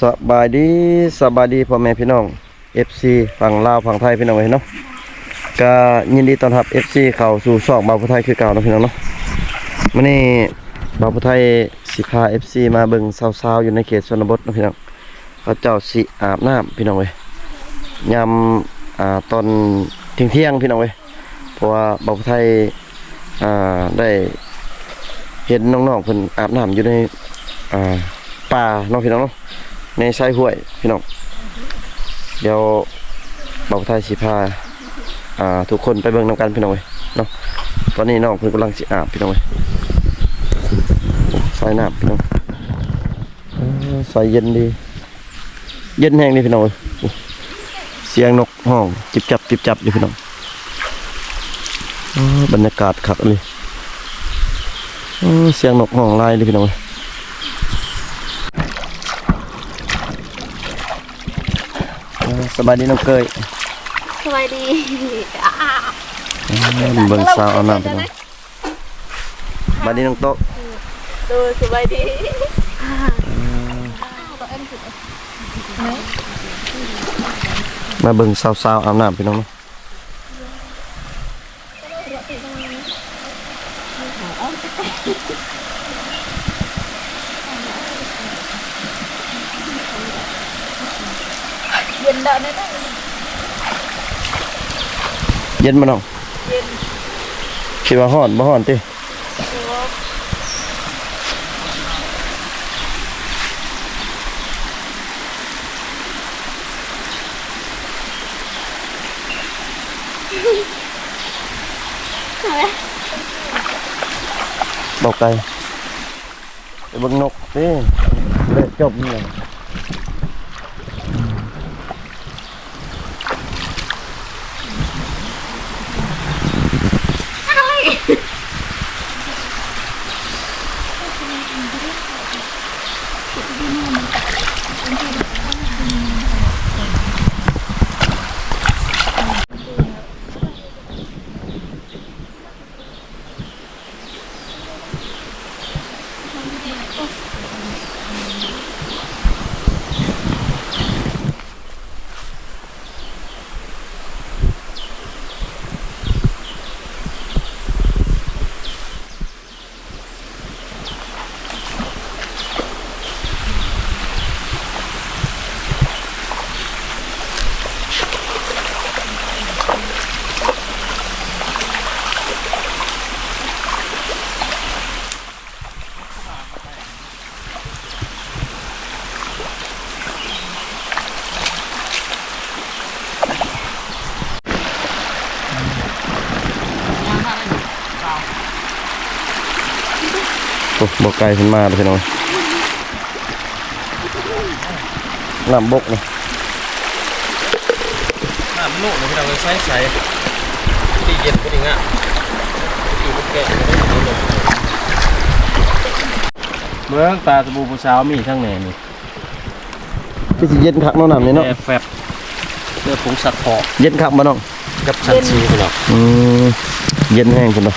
สบายดีสบายดีพ่อแม่พี่น้อง FC ฝั่งลาวฝั่งไทยพี่น้องเห็นเนาะก็ยินดีต้อนรับ FC เข้าสู่ซอกบาวพุไทยคือเก่าเนาะพี่น้องเนาะมื้อนี้บาวพุไทยสิพา FC มาเบิ่งสาวๆอยู่ในเขตชนบทเนาะพี่น้องเขาเจ้าสิอาบน้ำพี่น้องเว้ยยามอ่าตอนเที่ยงๆพี่น้องเว้ยเพราะว่าบาวพุไทยอ่าได้เห็นน้องๆเพิ่นอาบน้ำอยู่ในอ่าป่าเน้องพี่น้องเนาะ ในชายห้วยพี่น้องเดี๋ยวบ่าวไทยสิพาอ่าทุกคนไปเบิ่งนำกันพี่น้องเว้ยเนาะตอนนี้น้องเพิ่นกำลังสิอาบพี่น้องเว้ยใส่น้ำพี่น้องเออใส่เย็นดี เย็นแห้งดีพี่น้องเว้ยเสียงนกห้องจิบจับจิบจับอยู่พี่น้องบรรยากาศคักเลยเออเสียงนกห้องลายเลยพี่น้องเว้ย เออ สบายดีน้องเกยสวัสดีอ่าเบิ่งสาวเอาน้ำไปน้องสบายดีน้องโต๊ะดูสวัสดีมาเบิ่งสาวๆอาบน้ำไปน้องเนาะ เย็นเดินได้ไหมเย็นมาน้องเย็นคิดว่าฮ้อนบ่ฮ้อนติดูว่าอะไรบอกไกลไปเบิ่งนกติเละจบนี่ บอกไกลขึ้นมาเลยพี่น้องน้ำบกนะน้ำนุ่มที่เราใช้ใช้ที่เย็นก็ดีง่ะอยู่บนแก่ก็ได้ลงเมืองตาตะบูผู้สาวมีทั้งแหน่นี่ที่สิเย็นคักเนาะน้ำนี่เนาะแอร์แฟบเสื้อผงสัตว์เผาะเย็นคักบ่น้องกับชันซีคุณหรอกอืมเย็นแห้งพุ่นเน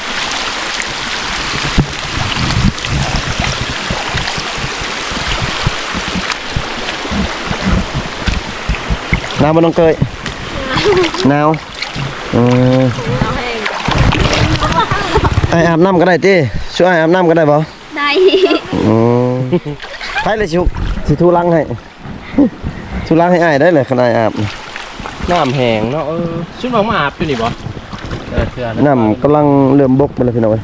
หนาวบ่น้องเกยหนาวเออเอาให้ไออาบน้ำก็ได้ติช่วยไอ้อาบน้ำก็ได้บ่ได้อืมให้เลยสิสิทุลังให้ทุลังให้อ้ายได้เลยขนาดอาบน้ำแห้งเนาะเออชุดน้องมาอาบอยู่นี่บ่เออเชื่อน้ำกำลังเริ่มบกมาแล้วพี่น้องเอ้ย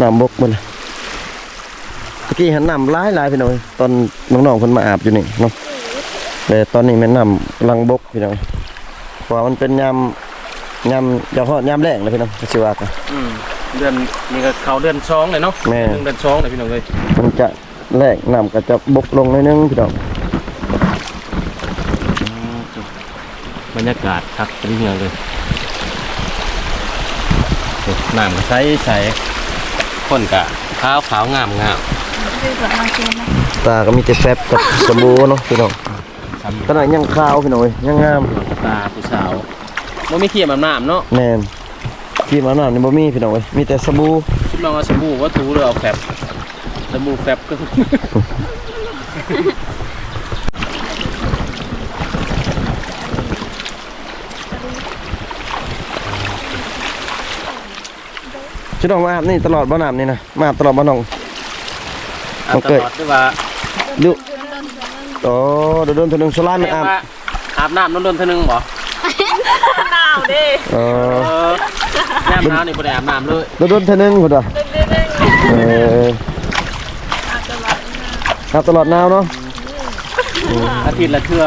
น้ำบกมาแล้วตะกี้เห็นน้ำร้ายหลายพี่น้องเอ้ยตอนน้องๆเพิ่นมาอาบอยู่นี่เนาะ แต่ตอนนี้แม่นน้ำกำลังบกพี่น้องเอ้ยเพราะว่ามันเป็นยามยามอย่าฮอดยามแรงเลยพี่น้องก็สิว่ากันอืมเดือนนี่ก็เขาเดือนช้องเลยเนาะแม่เดือนเดือนช้องเลยพี่น้องเลยมันจะแรงน้ำก็จะบกลงหน่อยนึงพี่น้องบรรยากาศคักเป็นเมืองเลยโอ้น้ำก็ใสใสคนกะขาวขาวงามงามดูแบบมาเชียนะตาก็มีแต่แฟบกับสบู่เนาะพี่น้องทำ ขนาดยังขาวพี่น้อยยังงามตาผู้สาวม่มีเขี่ยมันน้ำเนาะแน่เขี้มันน้ำในบ่มีพี่น้อยมีแต่สบู่ชิมน้องเอาสบู่ว่าถูหรือเอาแฟบสบู่แฟบก็ชุดน้องมาอาบนี่ตลอดบ้านน้ำนี่นะมาตลอดบ้านน้องตลอดด้วยว่าดู โอ้เดี๋ยวโดนเทอนึงโซล่าไม่อาบว่าอาบน้ำนนๆเท่านึงบ่หนาวดิเออเออย่ามหนาวนี่บ่ได้อาบน้ำเลยเดี๋ยวโดนเทอนึงพุ่นว่ะเด้งเด้งเอออาจจะร้อนอาบตลอดหนาวเนาะอาทิตย์ละเทื่อ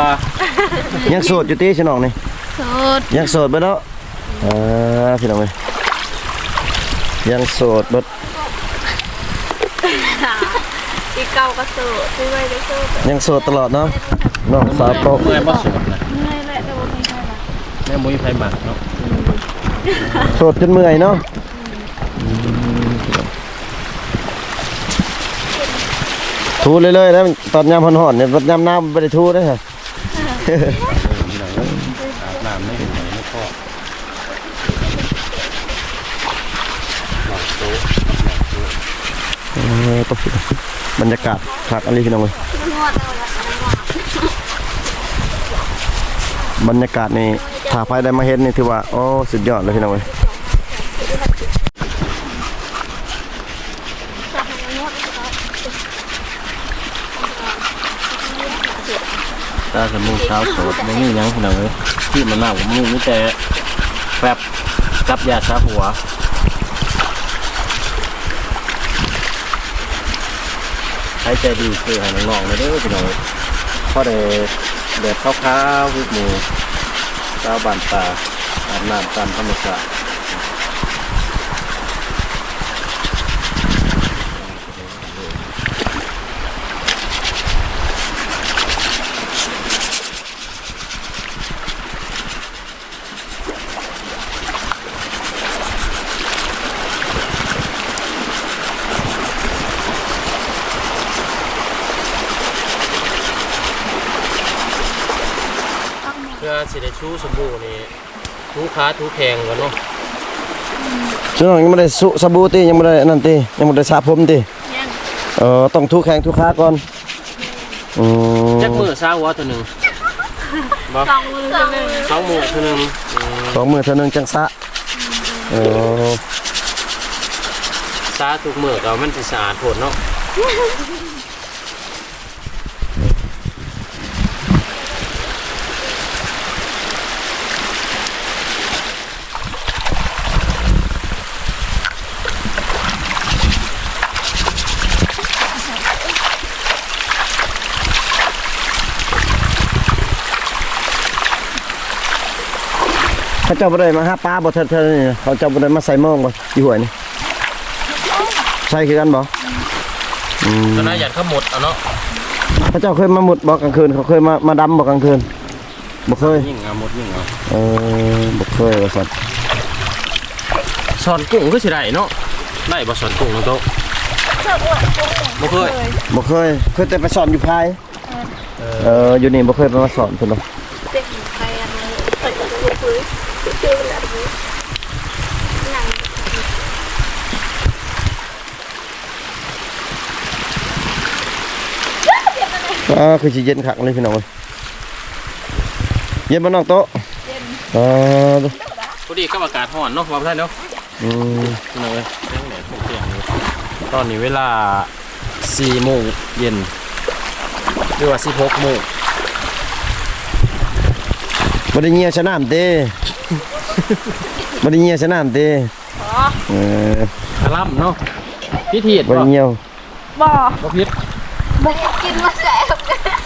ยังโสดอยู่ติชิน้องนี่โสดยังโสดเบ่เนาะเออพี่น้องเอ้ยยังโสดเบ่ ปี เก่าก็โสดปีใหม่ก็โสดยังโสดตลอดเนาะน้องสาวโตเมื่อยบ่สุดนะเมื่อยแหละแต่ว่าไม่ใช่ละแม่บ่มีไผมักเนาะโสดจนเมื่อยเนาะทูเรื่อยๆแล้วตอนยามร้อนๆเนี่ยยามหน้าบ่ได้ทูเด้อฮะพี่น้องเอ้ยอาบน้ำไม่เห็นไหนไม่พอหลอกโต๊ะเออตกสิ บรรยากาศคักอันนี้พี่น้องเอ้ยบรรยากาศนี่ถ้าใครได้มาเห็นนี่ถือว่าโอ้สุดยอดเลยพี่น้องเอ้ยตาสมุนเช้าสดไม่มีหยังพี่น้องเอ้ยที่มันมากว่ามึงมีแต่แฟบกับยาชาหัว ช้ใจดีคือให้น้องๆเลยเด้อพี่น้องพ่อเด้เดือดข้าวๆวิกหมูข้าวบานตาอาบน้ำตามธรรมชาติเพื่อ สิได้ชูสมบูรณ์นี่ทูขาทูแข่งกันเนาะพี่น้องยังไม่ได้สุสบู่ติยังไม่ได้นั่นติยังไม่ได้สระผมติยังเออต้องทุกแข้งทุกขาก่อนอืมจักมือเช้าหัวตัวหนึ่งบ่สองมือสองมือสองมือตัวหนึ่งอืมสองมือเท่านึงจังสะเออซาทุกมือก็มันสิสะอาดโผดเนาะ เขาเจ้าบ่ได้มาหาปลาบ่เท่าเท่านี่เขาเจ้าบ่ได้มาใส่หม้องบ่อยู่ห้วยนี่ใช่คือกันบ่อืมตอนนั้นอยากขมดอะเนาะเขาเจ้าเคยมาหมุดบ่กลางคืนเขาเคยมามาดำบ่กลางคืนบ่เคยยิ่งเอาหมดยิ่งเอาเออบ่เคยว่าซั่นสอนกุ้งก็สิได้เนาะได้บ่สอนกุ้งน้องโตะบ่เคยบ่เคยเคยแต่ไปสอนอยู่ภายเอออยู่นี่บ่เคยไปมาสอนเพิ่นหรอก เด็กไปอะไรไปกับลูกคุยเจอแบบนี้หนัง อ่าคือสิเย็นคักเลยพี่น้องเอ้ยเย็นบ่น้องโตะเย็นเออพอดีกับอากาศร้อนเนาะว่าบ่ได้เนาะอืมพี่น้องเอ้ยเที่ยงแดดเที่ยงนี้ตอนนี้เวลา4โมงเย็นหรือว่า16โมงบ่ได้เงียชะน้ำเด้บ่ได้เงียชะน้ำเด้อ๋อเออคลัมเนาะพิธีดบ่บ่ได้เงียวบ่บ่พิษบ่กินมาแซ่บ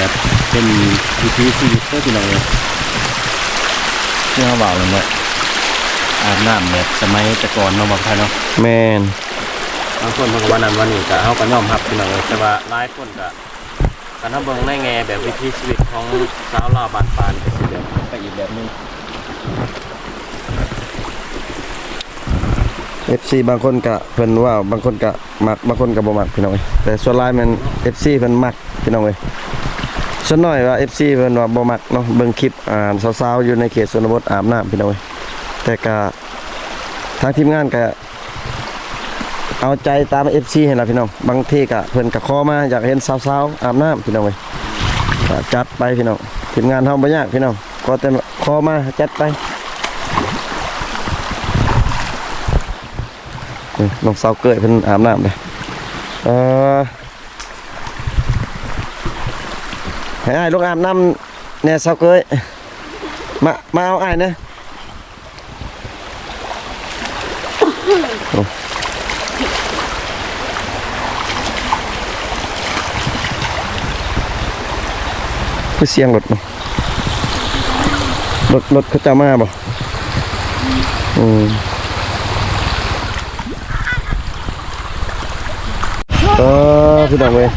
แบบเป็นวิถีชีวิตเด้อพี่น้องเอ้ยที่เฮาเว้านั่นแหละอาบน้ำแบบสมัยแต่ก่อนเนาะบ่ทันเนาะแม่นบางคนเพิ่นก็ว่านั้นว่านี่ก็เฮาก็ยอมรับพี่น้องเอ้ยแต่ว่าหลายคนก็การทำเบิ่งในแง่แบบวิถีชีวิตของสาวลาวบ้านปานก็สิแบบไปอีกแบบหนึง FC บางคนก็เพิ่นว่าบางคนก็มักบางคนก็บ่มักพี่น้องเอ้ยแต่ส่วนหลายมัน FC เพิ่นมักพี่น้องเอ้ย ส่วนน้อยว่า FC เพิ่นว่าบ่มักเนาะเบิ่งคลิปอ่านสาวๆอยู่ในเขตชนบทอาบน้ำพี่น้องเอ้ยแต่ก็ทางทีมงานก็เอาใจตาม FC ให้ล่ะพี่น้องบางทีก็เพิ่นก็ขอมาอยากเห็นสาวๆอาบน้ำพี่น้องเอ้ยจัดไปพี่น้องทีมงานเฮาบ่ยากพี่น้องก็แต่ขอมาจัดไปน้องสาวเกยเพิ่นอาบน้ำเลยเออ ให้อ้ายลูกอาบน้ำเนี่ยสาวเกยมามาเอาอ้ายนะโอ้คือเสียงรถเนาะรถรถเขาจะมาบ่อืมเออพี่น้องเว้ย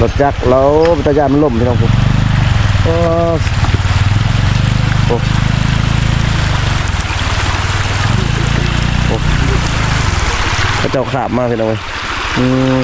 รถจักรแล้วตะยานมันล่มพี่น้องผมเออโอ้โอ้พระเจ้าขาบมากพี่น้องเว้ยอืม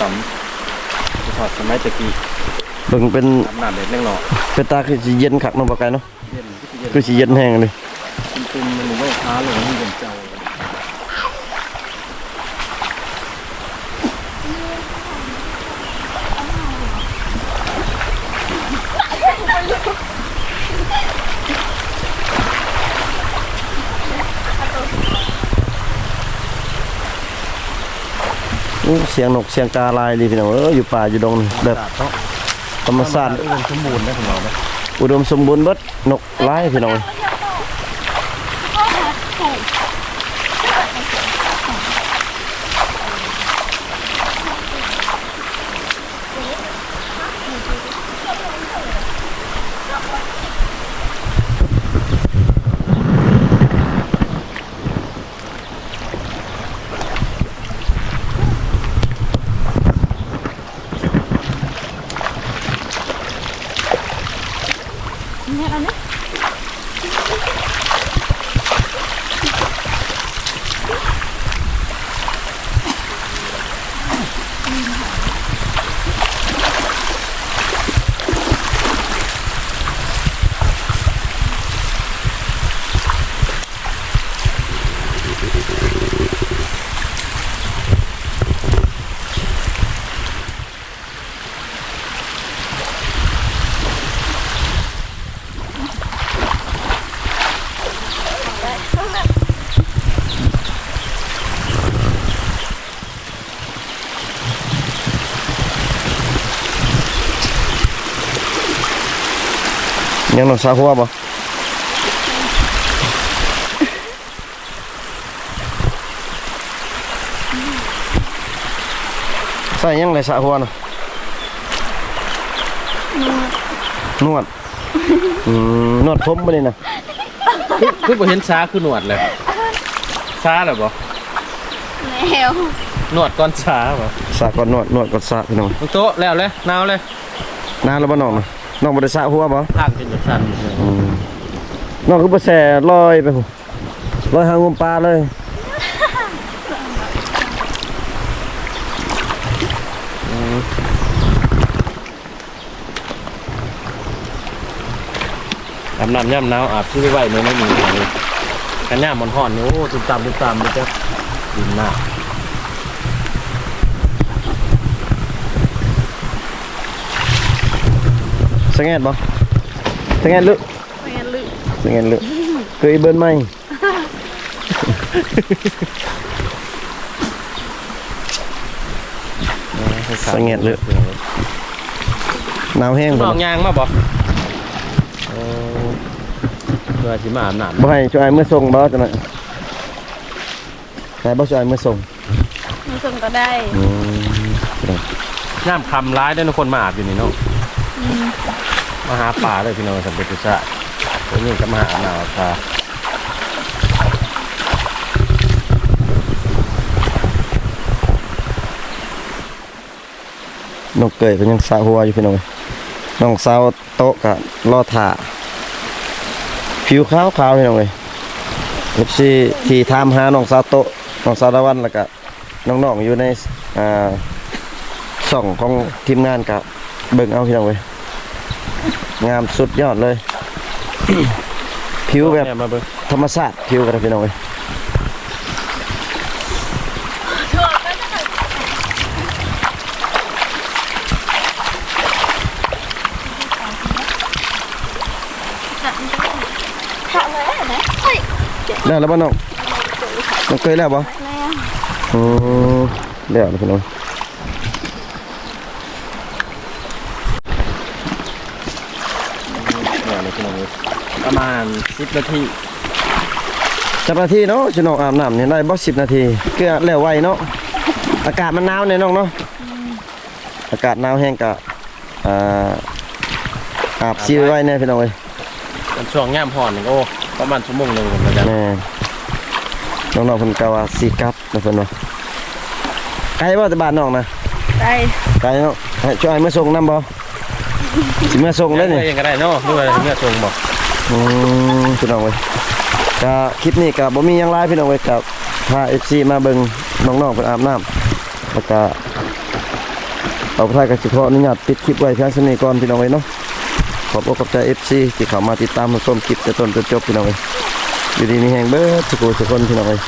ตำตำจะถอดสมัยตะกี้เบิ่งเป็นอาบน้ำเด็กเล็กหน่อยเป็นตาคือสิเย็นคักเนาะบ่ไกลเนาะเย็นเย็นคือสิเย็นแห้งเลย เป็นมันไม่ค้าเลยมันเป็นเจ้า อู้ เสียงนกเสียงกาลายดีพี่น้องเอออยู่ป่าอยู่ดงแบบธรรมชาติอุดมสมบูรณ์นะของเรานะอุดมสมบูรณ์เบิดนกไล่พี่น้อง ยยังน้องสาวหัวบ่ใส่ยังเลยสระหัวน่ะนวดอืมนวดผมบ่นี่น่ะคือคือบ่เห็นช้าคือหนวดเลยช้าเหรอบ่แนวหนวดก่อนช้าบ่สระก่อนนวดนวดก่อนสระพี่น้องมึงโตะแล้วเลยนาวเลย นานแล้วบ่น้องน่ะ น้องบ่ได้สระหัวบ่ข้างเป็นแบบสั้นอยู่เลยอืมน้องคือบ่แส่ลอยไปพุ่นลอยหางมปลาเลยอาบน้ำย่ำหนาวอาบชื่อไว้ในนั้นอยู่เลยกันย่ำมันห่อนนี่โอ้ตุ่มตามตุ่มตามมันจะดินหน้า สงแงดบ่สงแงดลึกไม่งั้นลืมสงแงดลึกเคยเบิ่นไหมสงแงดลึกหนาวแห้งน้บ่องยางมาบ่เออเพื่อสิมาอาบน้ำบ่ให้ช่วยเมื่อส่งบ่จังได๋ให้บ่ช่วยเมื่อส่งมันส่งก็ได้อืมย่ำคำร้ายได้ทุกคนมาอาบอยู่นี่เนาะ มาหาป่าเลยพี่น้องสัมปติชาตัวนี้ก็มาหาหนาวค่ะน้องเกยเพิ่นยังสระหัวอยู่พี่น้องเอ้ยน้องสาวโตะก็รอท่าผิวขาวๆพี่น้องเอ้ย FC ที่ถามหาน้องสาวโตะน้องสาวตะวันแล้วก็น้องๆอยู่ในอ่าช่องของทีมงานก็เบิ่งเอาพี่น้องเอ้ย งามสุดยอดเลย ผิวแบบเนี่ยมาเบิ่งธรรมชาติผิวกันนะพี่น้องเอ้ยทำอะไรนะเฮ้ยได้แล้วบ่น้องน้องเคยแล้วบ่แนวอืมแล้วนะพี่น้อง เนี่ยเลยพี่น้องเลยประมาณ สิบนาทีจับนาทีเนาะสิน้องอาบน้ำนี่ได้บ่10นาทีคือแล้วไวเนาะอากาศมันหนาวเนี่ยน้องเนาะอากาศหนาวแห้งก็อ่าอาบซีไว้ๆแน่พี่น้องเอ้ยมันช่วงย่ำห่อนนี่โอ้ประมาณชั่วโมงหนึ่งผมนะจ๊ะแม่น้องๆเพิ่นก็ว่าสิกลับนะเพิ่นว่าไกลบ่แต่บ้านน้องนะได้ไกลเนาะให้ช่วยมาส่งนํบ่สิมาส่งได้นี่ ยังก็ได้เนาะด้วยเมื่อชงบอก อืมพี่น้องเว้ยก็คลิปนี้ก็บ่มีหยังไลายพี่น้องเว้ยกับพาเอฟซีมาเบิ่งน้องๆเพิ่นอาบน้ำแล้วก็เอาพระกสิขออนุญาตปิดคลิปไว้เพียงเท่านี้ก่อนพี่น้องเว้ยเนาะขอบอกกับใจเอฟซีที่เข้ามาติดตามมาชมคลิปแต่ต้นจนจบพี่น้องเว้ยอยู่ดีมีแฮงเบิดสุขสุขคนพี่น้องเว้ย